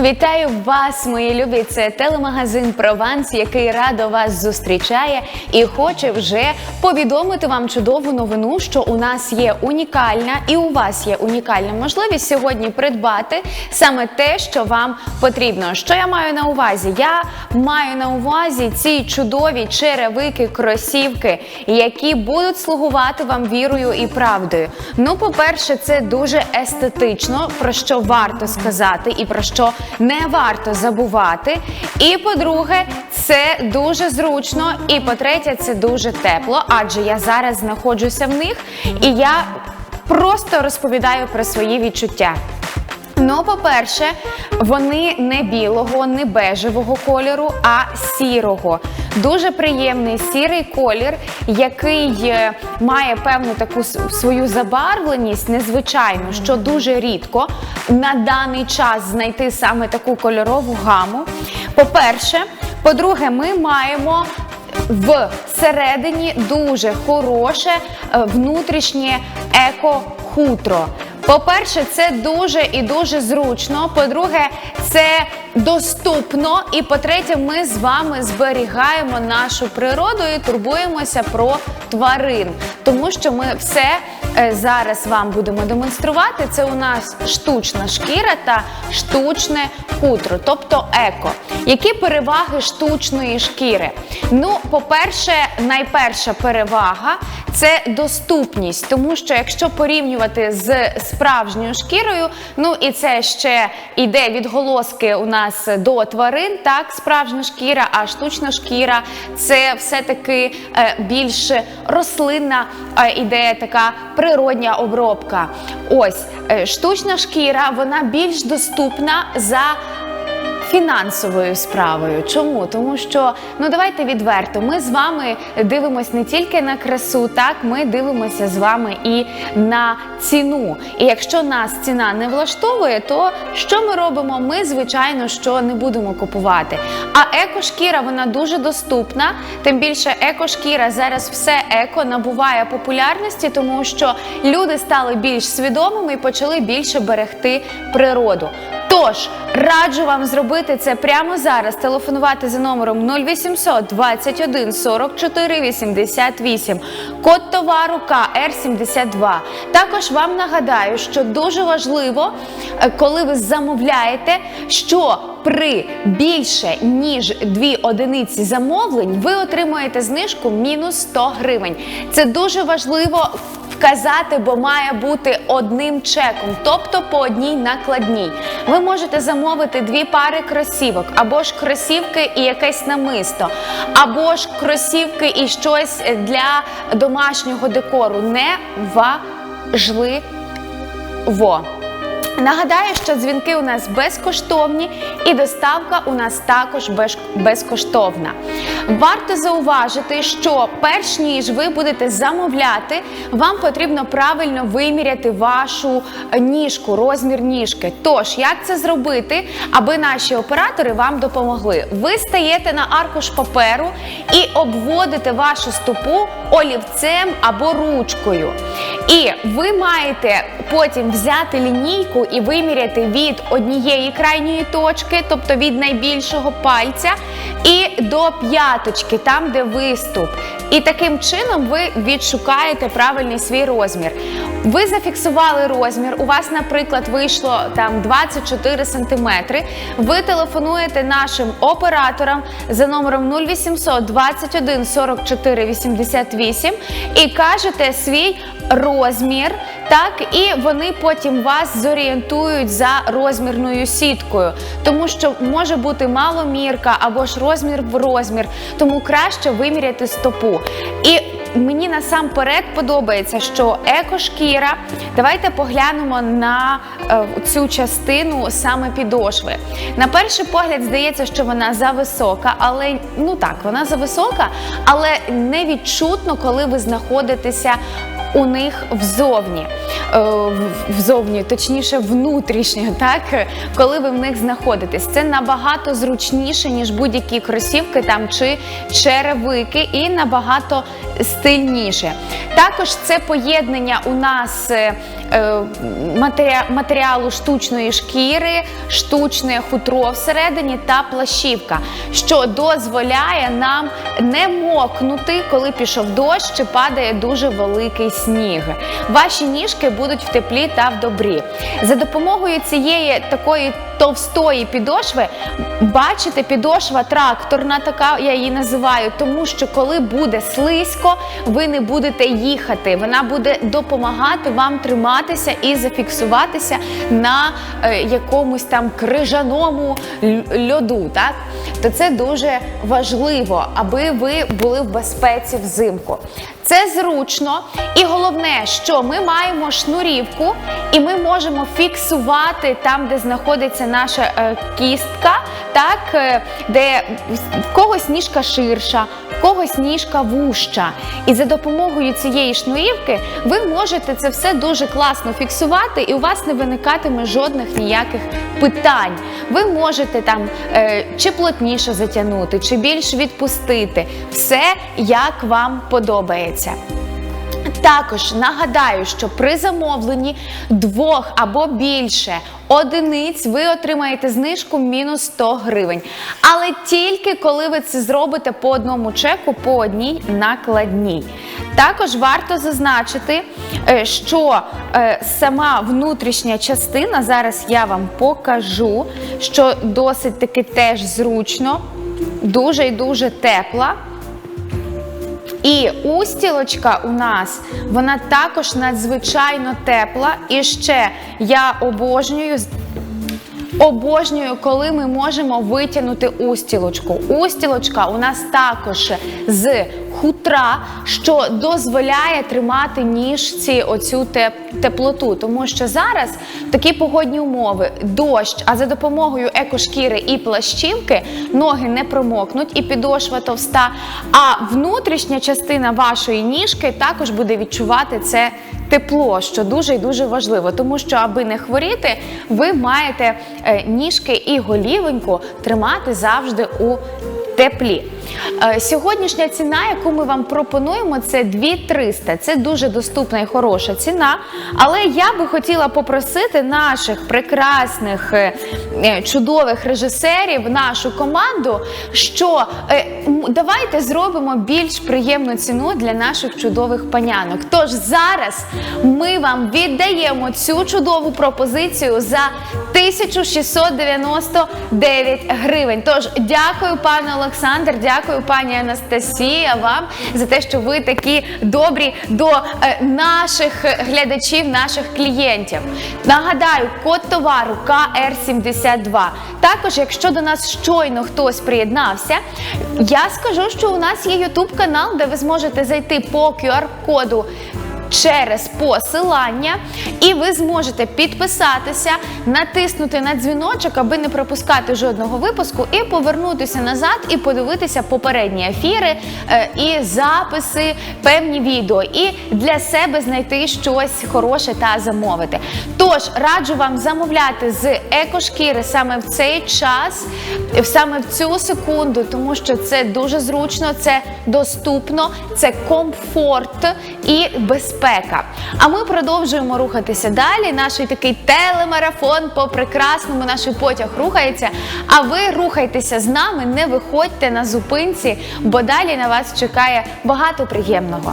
Вітаю вас, мої любі! Це телемагазин Прованс, який радо вас зустрічає і хоче вже повідомити вам чудову новину, що у нас є унікальна і у вас є унікальна можливість сьогодні придбати саме те, що вам потрібно. Що я маю на увазі? Я маю на увазі ці чудові черевики, кросівки, які будуть слугувати вам вірою і правдою. Ну, по-перше, це дуже естетично, про що варто сказати, і про що не варто забувати. І по-друге, це дуже зручно. І по-третє, це дуже тепло, адже я зараз знаходжуся в них і я просто розповідаю про свої відчуття. Ну, по-перше, вони не білого, не бежевого кольору, а сірого. Дуже приємний сірий колір, який е, має певну таку свою забарвленість, незвичайну, що дуже рідко на даний час знайти саме таку кольорову гаму. По-перше, по-друге, ми маємо всередині дуже хороше е, внутрішнє еко-хутро. По-перше, це дуже і дуже зручно. По-друге, це доступно. І по-третє, ми з вами зберігаємо нашу природу і турбуємося про тварин, тому що ми все е, зараз вам будемо демонструвати. Це у нас штучна шкіра та штучне хутро, тобто еко. Які переваги штучної шкіри? Ну, по-перше, найперша перевага це доступність, тому що якщо порівнювати з справжньою шкірою, ну і це ще йде відголоски у нас до тварин, так, справжня шкіра, а штучна шкіра це все-таки е, більш рослинна е, ідея, така природня обробка. Ось е, штучна шкіра, вона більш доступна за фінансовою справою. Чому? Тому що ну давайте відверто. Ми з вами дивимося не тільки на красу, так ми дивимося з вами і на ціну. І якщо нас ціна не влаштовує, то що ми робимо? Ми звичайно що не будемо купувати. А екошкіра вона дуже доступна. Тим більше екошкіра зараз все еко набуває популярності, тому що люди стали більш свідомими і почали більше берегти природу. Тож раджу вам зробити це прямо зараз. Телефонувати за номером 0800 21 44 88. Код товару КР72. Також вам нагадаю, що дуже важливо, е, коли ви замовляєте, що при більше ніж дві одиниці замовлень ви отримуєте знижку мінус 100 гривень. Це дуже важливо вказати, бо має бути одним чеком, тобто по одній накладній. Ви можете замовити дві пари кросівок, або ж кросівки і якесь намисто, або ж кросівки і щось для домашнього декору. Не важливо. Нагадаю, що дзвінки у нас безкоштовні і доставка у нас також безкоштовна. Варто зауважити, що перш ніж ви будете замовляти, вам потрібно правильно виміряти вашу ніжку, розмір ніжки. Тож, як це зробити, аби наші оператори вам допомогли? Ви стаєте на аркуш паперу і обводите вашу стопу олівцем або ручкою. І ви маєте потім взяти лінійку і виміряти від однієї крайньої точки, тобто від найбільшого пальця, і до п'яточки, там де виступ. І таким чином ви відшукаєте правильний свій розмір. Ви зафіксували розмір. У вас, наприклад, вийшло там 24 сантиметри. Ви телефонуєте нашим операторам за номером 0800 21 44 88 і кажете свій розмір, так і вони потім вас зорієнтують за розмірною сіткою, тому що може бути маломірка або ж розмір в розмір, тому краще виміряти стопу. І Мені насамперед подобається, що екошкіра. Давайте поглянемо на е, цю частину саме підошви. На перший погляд здається, що вона зависока, але ну так, вона зависока, але не відчутно, коли ви знаходитеся у них взовні. Е, Взовні, точніше, внутрішньо, так коли ви в них знаходитесь, це набагато зручніше ніж будь-які кросівки там чи черевики, і набагато стильніше. Також це поєднання у нас е, матеріалу штучної шкіри, штучне хутро всередині та плащівка, що дозволяє нам не мокнути, коли пішов дощ чи падає дуже великий сніг. Ваші ніжки будуть в теплі та в добрі. За допомогою цієї такої товстої підошви, бачите, підошва тракторна, така я її називаю, тому що коли буде слизько, ви не будете їхати. Вона буде допомагати вам триматися і зафіксуватися на е, якомусь там крижаному льоду. Так? То це дуже важливо, аби ви були в безпеці взимку. Це зручно, і головне, що ми маємо шнурівку, і ми можемо фіксувати там, де знаходиться наша е, кістка, так, е, де в когось ніжка ширша, когось ніжка вуща. І за допомогою цієї шнурівки ви можете це все дуже класно фіксувати, і у вас не виникатиме жодних ніяких питань. Ви можете там е, чи плотніше затягнути, чи більше відпустити. Все як вам подобається. Також нагадаю, що при замовленні двох або більше одиниць ви отримаєте знижку мінус 100 гривень. Але тільки коли ви це зробите по одному чеку, по одній накладній. Також варто зазначити, е, що е, сама внутрішня частина, зараз я вам покажу, що досить таки теж зручно, дуже і дуже тепла. І устілочка у нас вона також надзвичайно тепла. І ще я обожнюю. Обожнюю, коли ми можемо витягнути устілочку. Устілочка у нас також з хутра, що дозволяє тримати ніжці оцю теп- теплоту. Тому що зараз такі погодні умови, дощ, а за допомогою екошкіри і плащівки ноги не промокнуть і підошва товста. А внутрішня частина вашої ніжки також буде відчувати це тепло, що дуже і дуже важливо, тому що, аби не хворіти, ви маєте е, ніжки і голівоньку тримати завжди у теплі. Е, Сьогоднішня ціна, яку ми вам пропонуємо, це 2300. Це дуже доступна і хороша ціна. Але я би хотіла попросити наших прекрасних, е, е, чудових режисерів, нашу команду, що давайте зробимо більш приємну ціну для наших чудових панянок. Тож зараз ми вам віддаємо цю чудову пропозицію за 1699 гривень. Тож дякую, пане Олександр, дякую, пані Анастасія, вам за те, що ви такі добрі до е, наших глядачів, наших клієнтів. Нагадаю, код товару КР72. Також, якщо до нас щойно хтось приєднався, я скажу, що у нас є YouTube канал, де ви зможете зайти по QR-коду через посилання, і ви зможете підписатися, натиснути на дзвіночок, аби не пропускати жодного випуску, і повернутися назад і подивитися попередні ефіри е, і записи, певні відео, і для себе знайти щось хороше та замовити. Тож раджу вам замовляти з екошкіри саме в цей час, саме в цю секунду, тому що це дуже зручно, це доступно, це комфорт і безпека. А ми продовжуємо рухатися далі. Наш такий телемарафон по прекрасному наш потяг рухається. А ви рухайтеся з нами, не виходьте на зупинці, бо далі на вас чекає багато приємного.